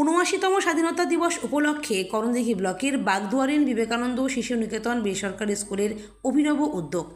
উনআশিতম স্বাধীনতা দিবস উপলক্ষে করণদিঘি ব্লকের বাগদুয়ারিন বিবেকানন্দ শিশু নিকেতন বেসরকারি স্কুলের অভিনব উদ্যোগ।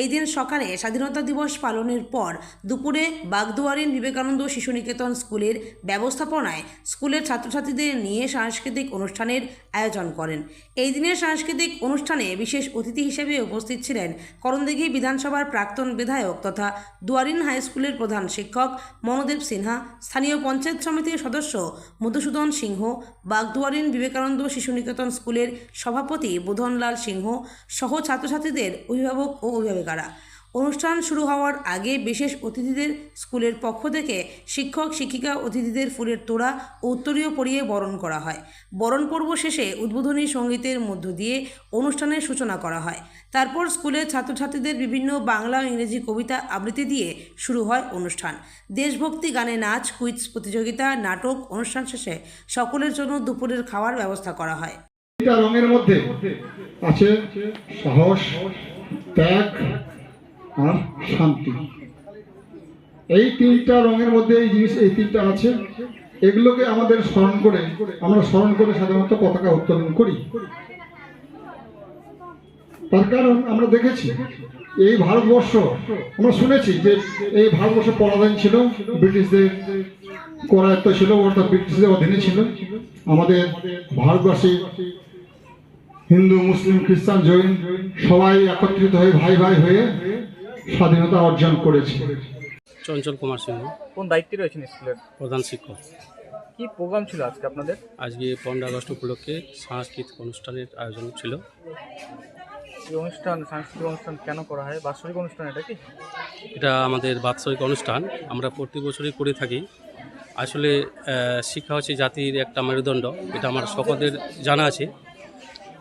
এই দিন সকালে স্বাধীনতা দিবস পালনের পর দুপুরে বাগদুয়ারিন বিবেকানন্দ শিশু নিকেতন স্কুলের ব্যবস্থাপনায় স্কুলের ছাত্রছাত্রীদের নিয়ে সাংস্কৃতিক অনুষ্ঠানের আয়োজন করেন। এই দিনের সাংস্কৃতিক অনুষ্ঠানে বিশেষ অতিথি হিসেবে উপস্থিত ছিলেন করণদিঘি বিধানসভার প্রাক্তন বিধায়ক তথা দুয়ারিন হাই স্কুলের প্রধান শিক্ষক মনোদেব সিনহা, স্থানীয় পঞ্চায়েত সমিতির সদস্য মধুসূদন সিংহ বাগদুয়ারিন বিবেকানন্দ শিশু নিকেতন স্কুলের সভাপতি বুধনলাল সিংহ সহ ছাত্রছাত্রীদের অভিভাবক ও অভিভাবিকারা। অনুষ্ঠান শুরু হওয়ার আগে বিশেষ অতিথিদের স্কুলের পক্ষ থেকে শিক্ষক, শিক্ষিকা, অতিথিদের ফুলের তোড়া ও উত্তরীয় পরিয়ে বরণ করা হয়। বরণ পর্ব শেষে উদ্বোধনী সঙ্গীতের মধ্য দিয়ে অনুষ্ঠানের সূচনা করা হয়। তারপর স্কুলের ছাত্রছাত্রীদের বিভিন্ন বাংলা ও ইংরেজি কবিতা আবৃত্তি দিয়ে শুরু হয় অনুষ্ঠান। দেশভক্তি, গানে নাচ, কুইজ প্রতিযোগিতা, নাটক অনুষ্ঠান শেষে সকলের জন্য দুপুরের খাওয়ার ব্যবস্থা করা হয়। রঙের মধ্যে আছে সাহস, ত্যাগ আর শান্তি। এই তিনটা রঙের মধ্যে এই জিনিস, এই তিনটা আছে। এগুলোকে আমাদের স্মরণ করে, আমরা স্মরণ করে সাধারণত পতাকা উত্তোলন করি। তার কারণ আমরা দেখেছি, এই ভারতবর্ষ, আমরা শুনেছি যে এই ভারতবর্ষ পরাধীন ছিল, ব্রিটিশদের করায়ত্ত ছিল, অর্থাৎ ব্রিটিশদের অধীনে ছিল। আমাদের ভারতবাসী, হিন্দু, মুসলিম, খ্রিস্টান, জৈন, সবাই একত্রিত হয়ে ভাই ভাই হয়ে স্বাধীনতা অর্জন করেছে। চঞ্চল কুমার সিংহ। কোন দায়িত্বে রয়েছেন স্কুলের? প্রধান শিক্ষক। কি প্রোগ্রাম ছিল আজকে আপনাদের? আজকে পনেরো আগস্ট উপলক্ষে সাংস্কৃতিক অনুষ্ঠানের আয়োজন ছিল। এই অনুষ্ঠান সাংস্কৃতিক অনুষ্ঠান কেন করা হয়? বাৎসরিক অনুষ্ঠান এটা কি? এটা আমাদের বাৎসরিক অনুষ্ঠান। আমরা প্রতি বছরই করে থাকি। আসলে শিক্ষা হচ্ছে জাতির একটা মেরুদণ্ড। এটা আমার সকলের জানা আছে।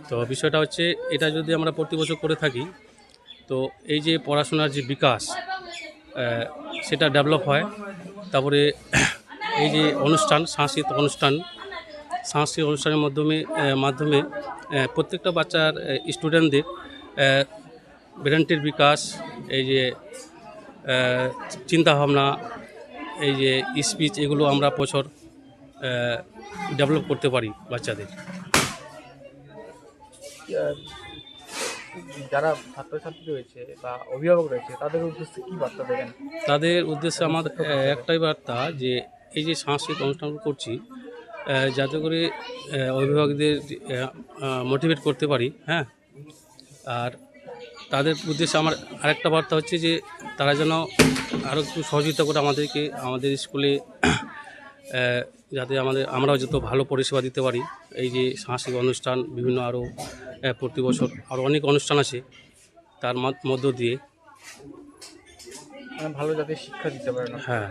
তো বিষয়টা হচ্ছে এটা যদি আমরা প্রতি বছর করে থাকি তো এই যে পড়াশোনার যে বিকাশ সেটা ডেভেলপ হয়। তারপরে এই যে অনুষ্ঠান, সাংস্কৃতিক অনুষ্ঠান, সাংস্কৃতিক অনুষ্ঠানের মাধ্যমে মাধ্যমে প্রত্যেকটা বাচ্চার স্টুডেন্টদের ব্রেনটির বিকাশ, এই যে চিন্তাভাবনা, এই যে স্পিচ এগুলো আমরা বছর ডেভেলপ করতে পারি বাচ্চাদের। যারা ছাত্রছাত্রী রয়েছে বা অভিভাবক রয়েছে, তাদের উদ্দেশ্যে কি বার্তা দেবেন? তাদের উদ্দেশ্যে আমার একটাই বার্তা যে, এই যে সাংস্কৃতিক অনুষ্ঠান করছি যাতে করে অভিভাবকদের মোটিভেট করতে পারি হ্যাঁ? আর তাদের উদ্দেশ্যে আমার আরেকটা বার্তা হচ্ছে যে, তারা যেন আরও একটু সহযোগিতা করে আমাদেরকে, আমাদের স্কুলে যাতে আমাদের আমরাও যত ভালো পরিষেবা দিতে পারি এই যে সাংস্কৃতিক অনুষ্ঠান বিভিন্ন আরও প্রতি বছর আরও অনেক অনুষ্ঠান আছে তার মধ্য- দিয়ে মানে ভালো যাতে শিক্ষা দিতে পারে হ্যাঁ।